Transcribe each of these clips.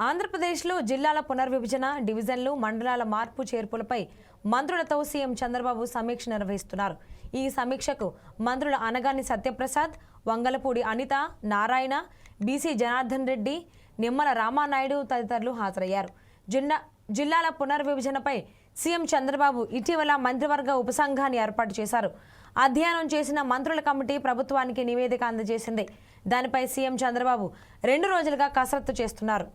ఆంధ్రప్రదేశ్లో జిల్లాల పునర్విభజన డివిజన్లు మండలాల మార్పు చేర్పులపై మంత్రులతో సీఎం చంద్రబాబు సమీక్ష నిర్వహిస్తున్నారు. ఈ సమీక్షకు మంత్రుల అనగాని సత్యప్రసాద్ వంగలపూడి అనిత నారాయణ బీసీ జనార్దన్ రెడ్డి నిమ్మల రామానాయుడు తదితరులు హాజరయ్యారు. జిల్లా జిల్లాల పునర్విభజనపై సీఎం చంద్రబాబు ఇటీవల మంత్రివర్గ ఉపసంఘాన్ని ఏర్పాటు చేశారు. అధ్యయనం చేసిన మంత్రుల కమిటీ ప్రభుత్వానికి నివేదిక అందజేసింది. దానిపై సీఎం చంద్రబాబు రెండు రోజులుగా కసరత్తు చేస్తున్నారు.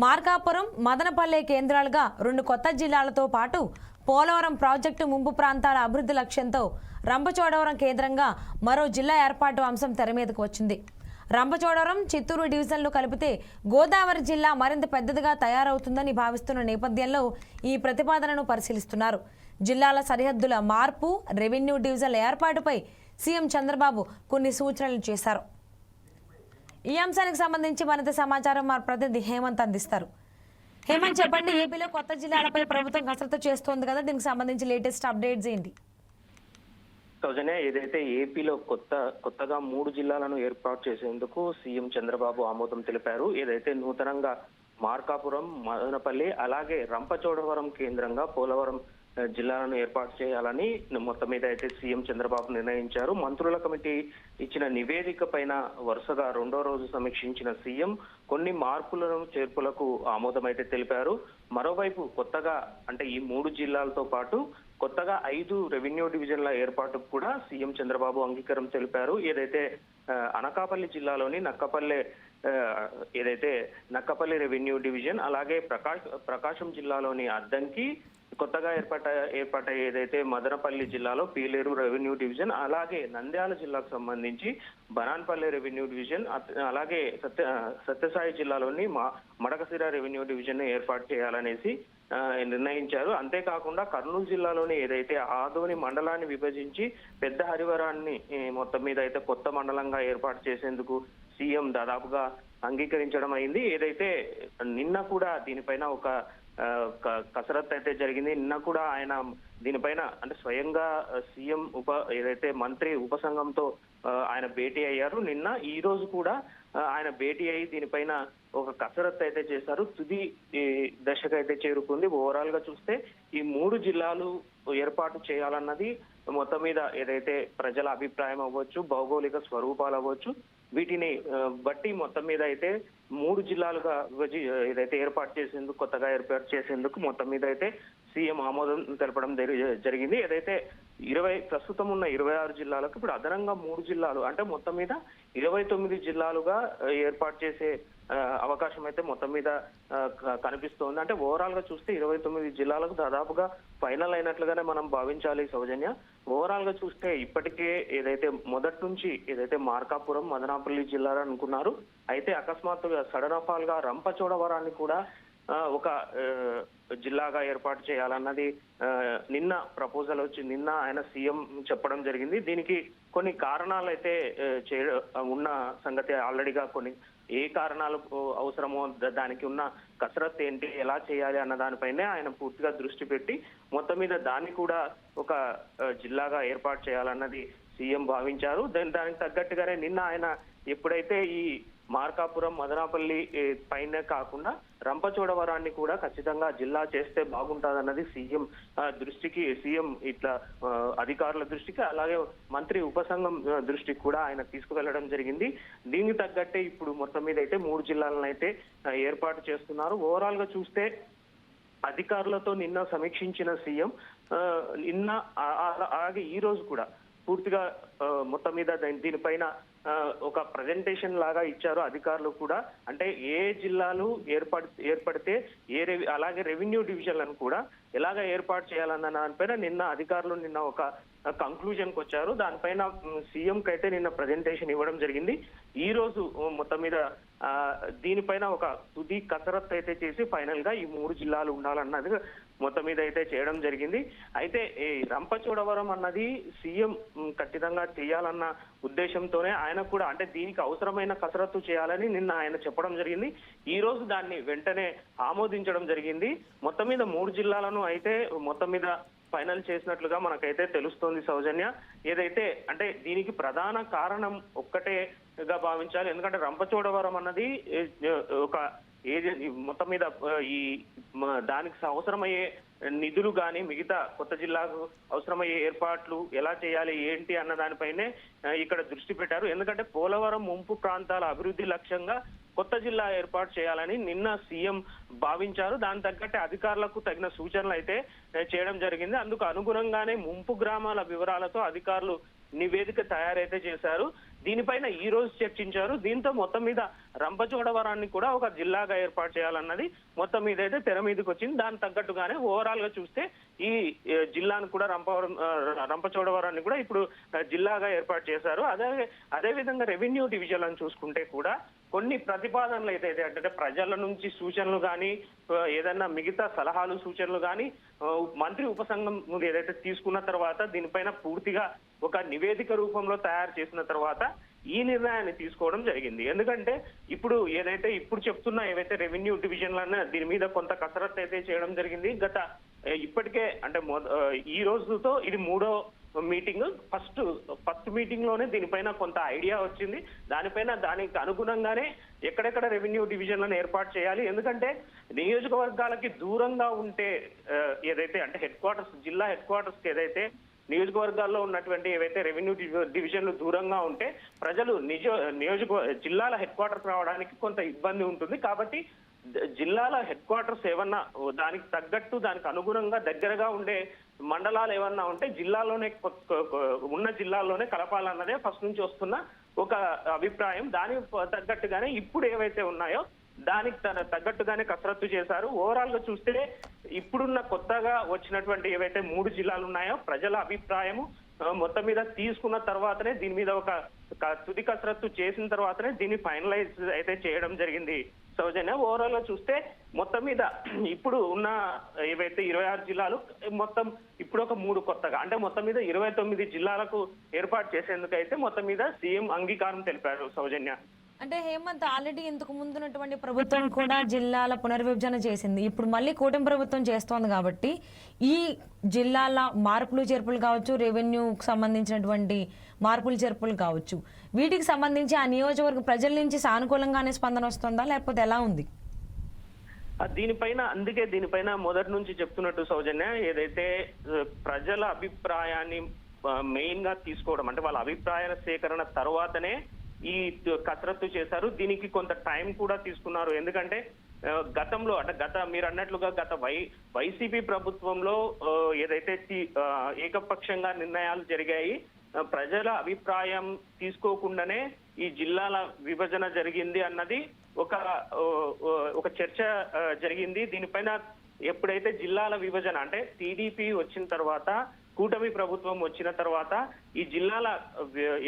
మార్కాపురం మదనపల్లె కేంద్రాలుగా రెండు కొత్త జిల్లాలతో పాటు పోలవరం ప్రాజెక్టు ముంపు ప్రాంతాల అభివృద్ధి లక్ష్యంతో రంపచోడవరం కేంద్రంగా మరో జిల్లా ఏర్పాటు అంశం తెర మీదకు వచ్చింది. రంపచోడవరం చిత్తూరు డివిజన్లు కలిపితే గోదావరి జిల్లా మరింత పెద్దదిగా తయారవుతుందని భావిస్తున్న నేపథ్యంలో ఈ ప్రతిపాదనను పరిశీలిస్తున్నారు. జిల్లాల సరిహద్దుల మార్పు రెవెన్యూ డివిజన్ల ఏర్పాటుపై సీఎం చంద్రబాబు కొన్ని సూచనలు చేశారు. ఈ అంశానికి సంబంధించి మరింత సమాచారం మా ప్రతినిధి హేమంత్ అందిస్తారు. హేమంత్ చెప్పండి ఏపీలో కొత్త జిల్లాలపై ప్రభుత్వం కసరత్తు చేస్తోంది కదా దీనికి సంబంధించి లేటెస్ట్ అప్డేట్స్ ఏంటి? సౌజన్య ఏదైతే ఏపీలో కొత్త కొత్తగా మూడు జిల్లాలను ఏర్పాటు చేసేందుకు సీఎం చంద్రబాబు ఆమోదం తెలిపారు. ఏదైతే నూతనంగా మార్కాపురం మదనపల్లి అలాగే రంపచోడవరం కేంద్రంగా పోలవరం జిల్లాలను ఏర్పాటు చేయాలని మొత్తం మీద అయితే సీఎం చంద్రబాబు నిర్ణయించారు. మంత్రుల కమిటీ ఇచ్చిన నివేదిక పైన వరుసగా రెండో రోజు సమీక్షించిన సీఎం కొన్ని మార్పులను చేర్పులకు ఆమోదమైతే తెలిపారు. మరోవైపు కొత్తగా అంటే ఈ మూడు జిల్లాలతో పాటు కొత్తగా ఐదు రెవెన్యూ డివిజన్ల ఏర్పాటుకు కూడా సీఎం చంద్రబాబు అంగీకారం తెలిపారు. ఏదైతే అనకాపల్లి జిల్లాలోని నక్కపల్లె ఏదైతే నక్కపల్లి రెవెన్యూ డివిజన్ అలాగే ప్రకాష్ ప్రకాశం జిల్లాలోని అద్దంకి కొత్తగా ఏర్పాట ఏర్పాట ఏదైతే మదనపల్లి జిల్లాలో పీలేరు రెవెన్యూ డివిజన్ అలాగే నంద్యాల జిల్లాకు సంబంధించి బనాన్పల్లి రెవెన్యూ డివిజన్ అలాగే సత్య సత్యసాయి జిల్లాలోని మా మడకసిర రెవెన్యూ డివిజన్ ఏర్పాటు చేయాలనేసి నిర్ణయించారు. అంతేకాకుండా కర్నూలు జిల్లాలోని ఏదైతే ఆదోని మండలాన్ని విభజించి పెద్ద హరివరాన్ని మొత్తం మీద అయితే కొత్త మండలంగా ఏర్పాటు చేసేందుకు సీఎం దాదాపుగా అంగీకరించడం అయింది. ఏదైతే నిన్న కూడా దీనిపైన ఒక కసరత్ క- కసరత్తు అయితే జరిగింది. నిన్న కూడా ఆయన దీనిపైన అంటే స్వయంగా సీఎం ఉప ఏదైతే మంత్రి ఉపసంఘంతో ఆయన భేటీ అయ్యారు. నిన్న ఈ రోజు కూడా ఆయన భేటీ అయ్యి దీనిపైన ఒక కసరత్ అయితే చేశారు. తుది ఈ దశకు అయితే చేరుకుంది. ఓవరాల్గా చూస్తే ఈ మూడు జిల్లాలు ఏర్పాటు చేయాలన్నది మొత్తం మీద ఏదైతే ప్రజల అభిప్రాయం అవ్వచ్చు భౌగోళిక స్వరూపాలు అవ్వచ్చు వీటిని బట్టి మొత్తం మీద అయితే మూడు జిల్లాలుగా ఏదైతే ఏర్పాటు చేసేందుకు కొత్తగా ఏర్పాటు చేసేందుకు మొత్తం మీద అయితే సీఎం ఆమోదం తెలపడం జరి- జరిగింది. ఏదైతే ఇరవై ప్రస్తుతం ఉన్న ఇరవై ఆరు జిల్లాలకు ఇప్పుడు అదనంగా మూడు జిల్లాలు అంటే మొత్తం మీద ఇరవై తొమ్మిది జిల్లాలుగా ఏర్పాటు చేసే అవకాశం అయితే మొత్తం మీద కనిపిస్తోంది. అంటే ఓవరాల్గా చూస్తే ఇరవై తొమ్మిది జిల్లాలకు దాదాపుగా ఫైనల్ అయినట్లుగానే మనం భావించాలి సౌజన్య. ఓవరాల్గా చూస్తే ఇప్పటికే ఏదైతే మొదటి నుంచి ఏదైతే మార్కాపురం మదనాపల్లి జిల్లాలు అనుకున్నారు అయితే అకస్మాత్తుగా సడన్ ఆఫ్ ఆల్గా రంపచోడవరాన్ని కూడా ఒక జిల్లాగా ఏర్పాటు చేయాలన్నది నిన్న ప్రపోజల్ వచ్చి నిన్న ఆయన సీఎం చెప్పడం జరిగింది. దీనికి కొన్ని కారణాలు అయితే చే ఉన్న సంగతి ఆల్రెడీగా కొన్ని ఏ కారణాలు అవసరమో దానికి ఉన్న కసరత్ ఏంటి ఎలా చేయాలి అన్న దానిపైనే ఆయన పూర్తిగా దృష్టి పెట్టి మొత్తం మీద దాన్ని కూడా ఒక జిల్లాగా ఏర్పాటు చేయాలన్నది సీఎం భావించారు. దాని దానికి తగ్గట్టుగానే నిన్న ఆయన ఎప్పుడైతే ఈ మార్కాపురం మదనాపల్లి పైనే పైన కాకుండా రంపచోడవరాన్ని కూడా ఖచ్చితంగా జిల్లా చేస్తే బాగుంటుందన్నది సీఎం దృష్టికి సీఎం ఇట్లా అధికారుల దృష్టికి అలాగే మంత్రి ఉపసంఘం దృష్టికి కూడా ఆయన తీసుకువెళ్ళడం జరిగింది. దీనికి తగ్గట్టే ఇప్పుడు మొత్తం మీద అయితే మూడు జిల్లాలను అయితే ఏర్పాటు చేస్తున్నారు. ఓవరాల్గా చూస్తే అధికారులతో నిన్న సమీక్షించిన సీఎం నిన్న అలాగే ఈ రోజు కూడా పూర్తిగా ఆ, మొత్తం మీద దీనిపైన ఒక ప్రజెంటేషన్ లాగా ఇచ్చారు అధికారులు కూడా. అంటే ఏ జిల్లాలు ఏర్పడి ఏర్పడితే ఏ రెవి అలాగే రెవెన్యూ డివిజన్లను కూడా ఎలాగ ఏర్పాటు చేయాలన్న దానిపైన నిన్న అధికారులు నిన్న ఒక కంక్లూజన్కు వచ్చారు. దానిపైన సీఎం కైతే అయితే నిన్న ప్రజెంటేషన్ ఇవ్వడం జరిగింది. ఈ రోజు మొత్తం మీద దీనిపైన ఒక తుది కసరత్తు అయితే చేసి ఫైనల్గా ఈ మూడు జిల్లాలు ఉండాలన్నది మొత్తం మీద అయితే చేయడం జరిగింది. అయితే ఈ రంపచోడవరం అన్నది సీఎం ఖచ్చితంగా చేయాలన్న ఉద్దేశంతోనే ఆయన కూడా అంటే దీనికి అవసరమైన కసరత్తు చేయాలని నిన్న ఆయన చెప్పడం జరిగింది. ఈ రోజు దాన్ని వెంటనే ఆమోదించడం జరిగింది. మొత్తం మీద మూడు జిల్లాలను అయితే మొత్తం మీద ఫైనల్ చేసినట్లుగా మనకైతే తెలుస్తోంది సౌజన్య. ఏదైతే అంటే దీనికి ప్రధాన కారణం ఒక్కటేగా భావించాలి. ఎందుకంటే రంపచోడవరం అన్నది ఒక ఏజెన్ మొత్తం మీద ఈ దానికి అవసరమయ్యే నిధులు కానీ మిగతా కొత్త జిల్లాకు అవసరమయ్యే ఏర్పాట్లు ఎలా చేయాలి ఏంటి అన్న దానిపైనే ఇక్కడ దృష్టి పెట్టారు. ఎందుకంటే పోలవరం ముంపు ప్రాంతాల అభివృద్ధి లక్ష్యంగా కొత్త జిల్లా ఏర్పాటు చేయాలని నిన్న సీఎం భావించారు. దాని తగ్గట్టే అధికారులకు తగిన సూచనలు అయితే చేయడం జరిగింది. అందుకు అనుగుణంగానే ముంపు గ్రామాల వివరాలతో అధికారులు నివేదిక తయారైతే చేశారు. దీనిపైన ఈ రోజు చర్చించారు. దీంతో మొత్తం మీద రంపచోడవరాన్ని కూడా ఒక జిల్లాగా ఏర్పాటు చేయాలన్నది మొత్తం మీద అయితే తెర మీదకి వచ్చింది. దాని తగ్గట్టుగానే ఓవరాల్గా చూస్తే ఈ జిల్లాను కూడా రంపవరం రంపచోడవరాన్ని కూడా ఇప్పుడు జిల్లాగా ఏర్పాటు చేశారు. అదే అదే విధంగా రెవెన్యూ డివిజన్ అని చూసుకుంటే కూడా కొన్ని ప్రతిపాదనలు అయితే అంటే ప్రజల నుంచి సూచనలు కానీ ఏదన్నా మిగతా సలహాలు సూచనలు కానీ మంత్రి ఉపసంఘం ఏదైతే తీసుకున్న తర్వాత దీనిపైన పూర్తిగా ఒక నివేదిక రూపంలో తయారు చేసిన తర్వాత ఈ నిర్ణయాన్ని తీసుకోవడం జరిగింది. ఎందుకంటే ఇప్పుడు ఏదైతే ఇప్పుడు చెప్తున్న ఏవైతే రెవెన్యూ డివిజన్లన్నా దీని మీద కొంత కసరత్తు అయితే చేయడం జరిగింది. గత ఇప్పటికే అంటే మొద- ఈ రోజుతో ఇది మూడో మీటింగ్ ఫస్ట్ ఫస్ట్ మీటింగ్లోనే దీనిపైన కొంత ఐడియా వచ్చింది. దానిపైన దానికి అనుగుణంగానే ఎక్కడెక్కడ రెవెన్యూ డివిజన్లను ఏర్పాటు చేయాలి. ఎందుకంటే నియోజకవర్గాలకి దూరంగా ఉంటే ఏదైతే అంటే హెడ్ క్వార్టర్స్ జిల్లా హెడ్ క్వార్టర్స్కి ఏదైతే నియోజకవర్గాల్లో ఉన్నటువంటి ఏవైతే రెవెన్యూ డివిజన్లు దూరంగా ఉంటే ప్రజలు నిజ నియోజక జిల్లాల హెడ్ క్వార్టర్స్ రావడానికి కొంత ఇబ్బంది ఉంటుంది. కాబట్టి జిల్లాల హెడ్ క్వార్టర్స్ ఏమన్నా దానికి తగ్గట్టు దానికి అనుగుణంగా దగ్గరగా ఉండే మండలాలు ఏమన్నా ఉంటే జిల్లాలోనే ఉన్న జిల్లాల్లోనే కలపాలన్నదే ఫస్ట్ నుంచి వస్తున్న ఒక అభిప్రాయం. దానికి తగ్గట్టుగానే ఇప్పుడు ఏవైతే ఉన్నాయో దానికి తన తగ్గట్టుగానే కసరత్తు చేశారు. ఓవరాల్గా చూస్తే ఇప్పుడున్న కొత్తగా వచ్చినటువంటి ఏవైతే మూడు జిల్లాలు ఉన్నాయో ప్రజల అభిప్రాయము మొత్తం మీద తీసుకున్న తర్వాతనే దీని మీద ఒక క- తుది కసరత్తు చేసిన తర్వాతనే దీన్ని ఫైనలైజ్ అయితే చేయడం జరిగింది. సౌజన్య ఓవరాల్గా చూస్తే మొత్తం మీద ఇప్పుడు ఉన్న ఏవైతే ఇరవై ఆరు జిల్లాలు మొత్తం ఇప్పుడు ఒక మూడు కొత్తగా అంటే మొత్తం మీద ఇరవై తొమ్మిది జిల్లాలకు ఏర్పాటు చేసేందుకైతే మొత్తం మీద సీఎం అంగీకారం తెలిపారు సౌజన్య. అంటే హేమంత్ ఆల్రెడీ ఇంతకు ముందున్నటువంటి ప్రభుత్వం కూడా జిల్లాల పునర్విభజన చేసింది. ఇప్పుడు మళ్ళీ కూటమి ప్రభుత్వం చేస్తోంది కాబట్టి ఈ జిల్లాల మార్పులు చేర్పులు కావచ్చు రెవెన్యూకి సంబంధించినటువంటి మార్పులు చేర్పులు కావచ్చు. వీటికి సంబంధించి ఆ నియోజకవర్గ ప్రజల నుంచి సానుకూలంగానే స్పందన వస్తుందా? లేకపోతే ఎలా ఉంది? దీనిపైన అందుకే దీనిపైన మొదటి నుంచి చెప్తున్నట్టు సౌజన్య ఏదైతే ప్రజల అభిప్రాయాన్ని మెయిన్గా తీసుకోవడం అంటే వాళ్ళ అభిప్రాయ సేకరణ తర్వాతనే ఈ కసరత్తు చేశారు. దీనికి కొంత టైం కూడా తీసుకున్నారు. ఎందుకంటే గతంలో అంటే గత మీరు అన్నట్లుగా గత వై వైసీపీ ప్రభుత్వంలో ఏదైతే ఏకపక్షంగా నిర్ణయాలు జరిగాయి ప్రజల అభిప్రాయం తీసుకోకుండానే ఈ జిల్లాల విభజన జరిగింది అన్నది ఒక ఒక చర్చ జరిగింది. దీనిపైన ఎప్పుడైతే జిల్లాల విభజన అంటే టీడీపీ వచ్చిన తర్వాత కూటమి ప్రభుత్వం వచ్చిన తర్వాత ఈ జిల్లాల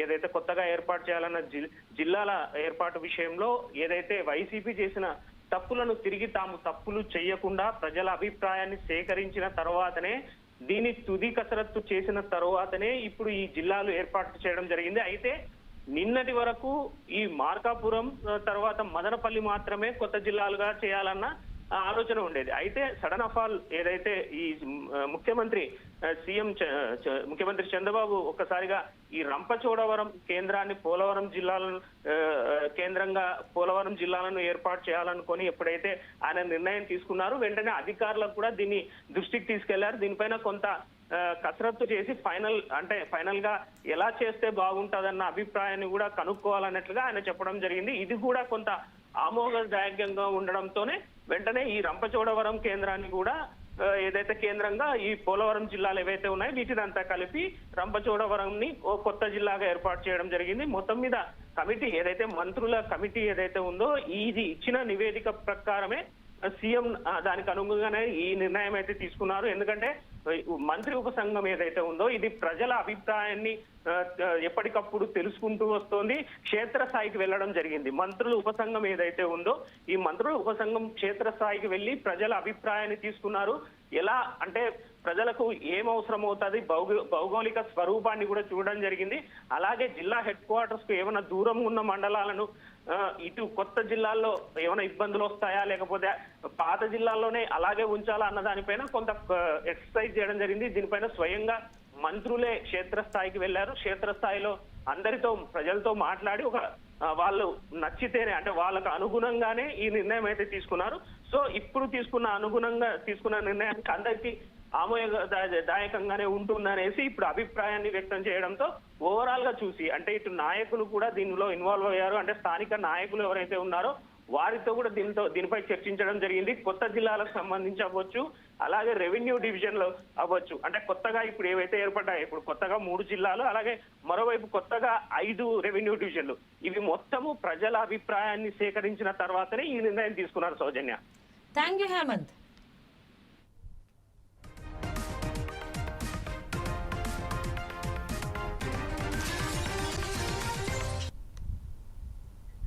ఏదైతే కొత్తగా ఏర్పాటు చేయాలన్న జిల్లాల ఏర్పాటు విషయంలో ఏదైతే వైసీపీ చేసిన తప్పులను తిరిగి తాము తప్పులు చేయకుండా ప్రజల అభిప్రాయాన్ని సేకరించిన తర్వాతనే దీని తుది కసరత్తు చేసిన తర్వాతనే ఇప్పుడు ఈ జిల్లాలు ఏర్పాటు చేయడం జరిగింది. అయితే నిన్నటి వరకు ఈ మార్కాపురం తర్వాత మదనపల్లి మాత్రమే కొత్త జిల్లాలుగా చేయాలన్న ఆలోచన ఉండేది. అయితే సడన్ ఆఫ్ ఆల్ ఏదైతే ఈ ముఖ్యమంత్రి సీఎం చ- ముఖ్యమంత్రి చంద్రబాబు ఒక్కసారిగా ఈ రంపచోడవరం కేంద్రాన్ని పోలవరం జిల్లాలను కేంద్రంగా పోలవరం జిల్లాలను ఏర్పాటు చేయాలనుకొని ఎప్పుడైతే ఆయన నిర్ణయం తీసుకున్నారో వెంటనే అధికారులకు కూడా దీన్ని దృష్టికి తీసుకెళ్ళారు. దీనిపైన కొంత కసరత్తు చేసి ఫైనల్ అంటే ఫైనల్గా ఎలా చేస్తే బాగుంటుందన్న అభిప్రాయాన్ని కూడా కనుక్కోవాలన్నట్లుగా ఆయన చెప్పడం జరిగింది. ఇది కూడా కొంత ఆమోదదాయకంగా ఉండడంతోనే వెంటనే ఈ రంపచోడవరం కేంద్రాన్ని కూడా ఏదైతే కేంద్రంగా ఈ పోలవరం జిల్లాలు ఏవైతే ఉన్నాయో వీటిని అంతా కలిపి రంపచోడవరంని ఓ కొత్త జిల్లాగా ఏర్పాటు చేయడం జరిగింది. మొత్తం మీద కమిటీ ఏదైతే మంత్రుల కమిటీ ఏదైతే ఉందో ఇది ఇచ్చిన నివేదిక ప్రకారమే సీఎం దానికి అనుగుణంగానే ఈ నిర్ణయం అయితే తీసుకున్నారు. ఎందుకంటే మంత్రి ఉపసంఘం ఏదైతే ఉందో ఇది ప్రజల అభిప్రాయాన్ని ఎప్పటికప్పుడు తెలుసుకుంటూ వస్తోంది. క్షేత్రస్థాయికి వెళ్ళడం జరిగింది. మంత్రుల ఉపసంఘం ఏదైతే ఉందో ఈ మంత్రుల ఉపసంఘం క్షేత్రస్థాయికి వెళ్ళి ప్రజల అభిప్రాయాన్ని తీసుకున్నారు. ఎలా అంటే ప్రజలకు ఏం అవసరం అవుతుంది భౌగో భౌగోళిక స్వరూపాన్ని కూడా చూడడం జరిగింది. అలాగే జిల్లా హెడ్ క్వార్టర్స్కు ఏమైనా దూరం ఉన్న మండలాలను ఇటు కొత్త జిల్లాల్లో ఏమైనా ఇబ్బందులు వస్తాయా? లేకపోతే పాత జిల్లాల్లోనే అలాగే ఉంచాలా అన్న దానిపైన కొంత ఎక్సర్సైజ్ చేయడం జరిగింది. దీనిపైన స్వయంగా మంత్రులే క్షేత్రస్థాయికి వెళ్ళారు క్షేత్రస్థాయిలో అందరితో ప్రజలతో మాట్లాడి ఒక వాళ్ళు నచ్చితేనే అంటే వాళ్ళకు అనుగుణంగానే ఈ నిర్ణయం అయితే తీసుకున్నారు. సో ఇప్పుడు తీసుకున్న అనుగుణంగా తీసుకున్న నిర్ణయానికి అందరికీ ఆమోదదాయకంగానే ఉంటుందనేసి ఇప్పుడు అభిప్రాయాన్ని వ్యక్తం చేయడంతో ఓవరాల్గా చూసి అంటే ఇటు నాయకులు కూడా దీనిలో ఇన్వాల్వ్ అయ్యారు. అంటే స్థానిక నాయకులు ఎవరైతే ఉన్నారో వారితో కూడా దీనితో దీనిపై చర్చించడం జరిగింది. కొత్త జిల్లాలకు సంబంధించి అవ్వచ్చు అలాగే రెవెన్యూ డివిజన్లో అవ్వచ్చు. అంటే కొత్తగా ఇప్పుడు ఏవైతే ఏర్పడ్డాయి ఇప్పుడు కొత్తగా మూడు జిల్లాలు అలాగే మరోవైపు కొత్తగా ఐదు రెవెన్యూ డివిజన్లు. ఇవి మొత్తము ప్రజల అభిప్రాయాన్ని సేకరించిన తర్వాతనే ఈ నిర్ణయం తీసుకున్నారు సౌజన్య. Thank you Hemant